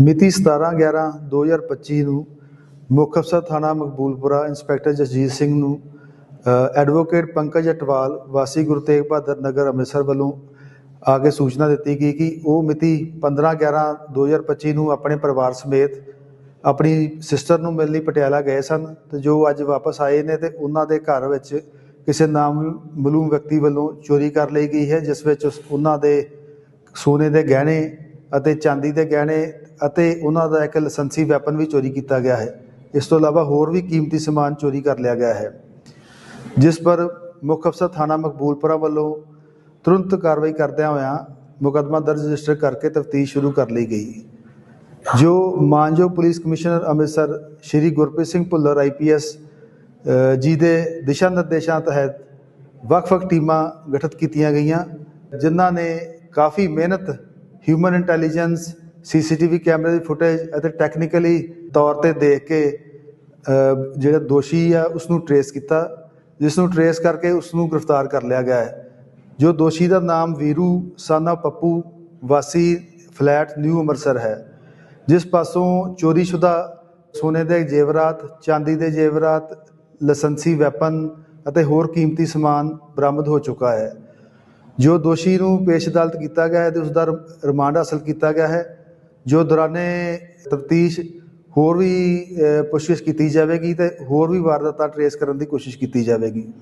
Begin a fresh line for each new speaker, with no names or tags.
ਮਿਤੀ 17/11/2025 ਨੂੰ ਮੁੱਖ ਅਫਸਰ ਥਾਣਾ ਮਕਬੂਲਪੁਰਾ ਇੰਸਪੈਕਟਰ ਜਸਜੀਤ ਸਿੰਘ ਨੂੰ ਐਡਵੋਕੇਟ ਪੰਕਜ ਅਟਵਾਲ, ਵਾਸੀ ਗੁਰੂ ਤੇਗ ਬਹਾਦਰ ਨਗਰ ਅੰਮ੍ਰਿਤਸਰ ਵੱਲੋਂ ਆ ਕੇ ਸੂਚਨਾ ਦਿੱਤੀ ਗਈ ਕਿ ਉਹ ਮਿਤੀ 15/11/2025 ਨੂੰ ਆਪਣੇ ਪਰਿਵਾਰ ਸਮੇਤ ਆਪਣੀ ਸਿਸਟਰ ਨੂੰ ਮਿਲਣ ਲਈ ਪਟਿਆਲਾ ਗਏ ਸਨ ਤੇ ਜੋ ਅੱਜ ਵਾਪਸ ਆਏ ਨੇ ਤੇ ਉਹਨਾਂ ਦੇ ਘਰ ਵਿੱਚ ਕਿਸੇ ਨਾਮ ਮਲੂਮ ਵਿਅਕਤੀ ਵੱਲੋਂ ਚੋਰੀ ਕਰ ਲਈ ਗਈ ਹੈ, ਜਿਸ ਵਿੱਚ ਉਸ- ਉਹਨਾਂ ਦੇ ਸੋਨੇ ਦੇ ਗਹਿਣੇ ਅਤੇ ਚਾਂਦੀ ਦੇ ਗਹਿਣੇ ਅਤੇ ਉਹਨਾਂ ਦਾ ਇੱਕ ਲਾਇਸੈਂਸੀ ਵੈਪਨ ਵੀ ਚੋਰੀ ਕੀਤਾ ਗਿਆ ਹੈ। ਇਸ ਤੋਂ ਇਲਾਵਾ ਹੋਰ ਵੀ ਕੀਮਤੀ ਸਮਾਨ ਚੋਰੀ ਕਰ ਲਿਆ ਗਿਆ ਹੈ। ਜਿਸ ਪਰ ਮੁੱਖ ਅਫਸਰ ਥਾਣਾ ਮਕਬੂਲਪੁਰਾ ਵੱਲੋਂ ਤੁਰੰਤ ਕਾਰਵਾਈ ਕਰਦਿਆਂ ਹੋਇਆਂ ਮੁਕੱਦਮਾ ਦਰਜ ਰਜਿਸਟਰ ਕਰਕੇ ਤਫਤੀਸ਼ ਸ਼ੁਰੂ ਕਰ ਲਈ ਗਈ। ਜੋ ਮਾਨਯੋਗ police commissioner Amritsar Shri Gurpreet Singh Bhullar IPS ji ਦੇ ਦਿਸ਼ਾ ਨਿਰਦੇਸ਼ਾਂ ਤਹਿਤ ਵੱਖ-ਵੱਖ ਟੀਮਾਂ ਗਠਿਤ ਕੀਤੀਆਂ ਗਈਆਂ, ਜਿਨ੍ਹਾਂ ਨੇ ਕਾਫੀ ਮਿਹਨਤ ਹਿਊਮਨ ਇੰਟੈਲੀਜੈਂਸ ਸੀਸੀਟੀਵੀ ਕੈਮਰੇ ਦੀ ਫੁਟੇਜ ਅਤੇ ਟੈਕਨੀਕਲੀ ਤੌਰ ਤੇ ਦੇਖ ਕੇ ਜਿਹੜਾ ਦੋਸ਼ੀ ਆ ਉਸ ਨੂੰ ਟਰੇਸ ਕੀਤਾ ਜਿਸ ਨੂੰ ਟਰੇਸ ਕਰਕੇ ਉਸ ਨੂੰ ਗ੍ਰਿਫਤਾਰ ਕਰ ਲਿਆ ਗਿਆ ਹੈ। ਜੋ ਦੋਸ਼ੀ ਦਾ ਨਾਮ ਵੀਰੂ ਸਾਨਾ ਪੱਪੂ ਵਾਸੀ ਫਲੈਟ ਨਿਊ ਅੰਮ੍ਰਿਤਸਰ ਹੈ, ਜਿਸ ਪਾਸੋਂ ਚੋਰੀशुदा ਸੋਨੇ ਦੇ ਜੇਵਰਾਤ, ਚਾਂਦੀ ਦੇ ਜੇਵਰਾਤ, ਲਾਇਸੈਂਸੀ ਵੈਪਨ ਅਤੇ ਹੋਰ ਕੀਮਤੀ ਸਮਾਨ ਬਰਾਮਦ ਹੋ ਚੁੱਕਾ ਹੈ। ਜੋ ਦੋਸ਼ੀ ਨੂੰ ਪੇਸ਼ ਅਦਾਲਤ ਕੀਤਾ ਗਿਆ ਹੈ ਤੇ ਉਸ ਦਾ ਰਿ- ਰਿਮਾਂਡ ਹਾਸਲ ਕੀਤਾ ਗਿਆ ਹੈ। ਜੋ ਦੌਰਾਨੇ ਤਫਤੀਸ਼ ਹੋਰ ਵੀ ਪੁੱਛਗਿੱਛ ਕੀਤੀ ਜਾਵੇਗੀ ਅਤੇ ਹੋਰ ਵੀ ਵਾਰਦਾਤਾਂ ਟਰੇਸ ਕਰਨ ਦੀ ਕੋਸ਼ਿਸ਼ ਕੀਤੀ ਜਾਵੇਗੀ।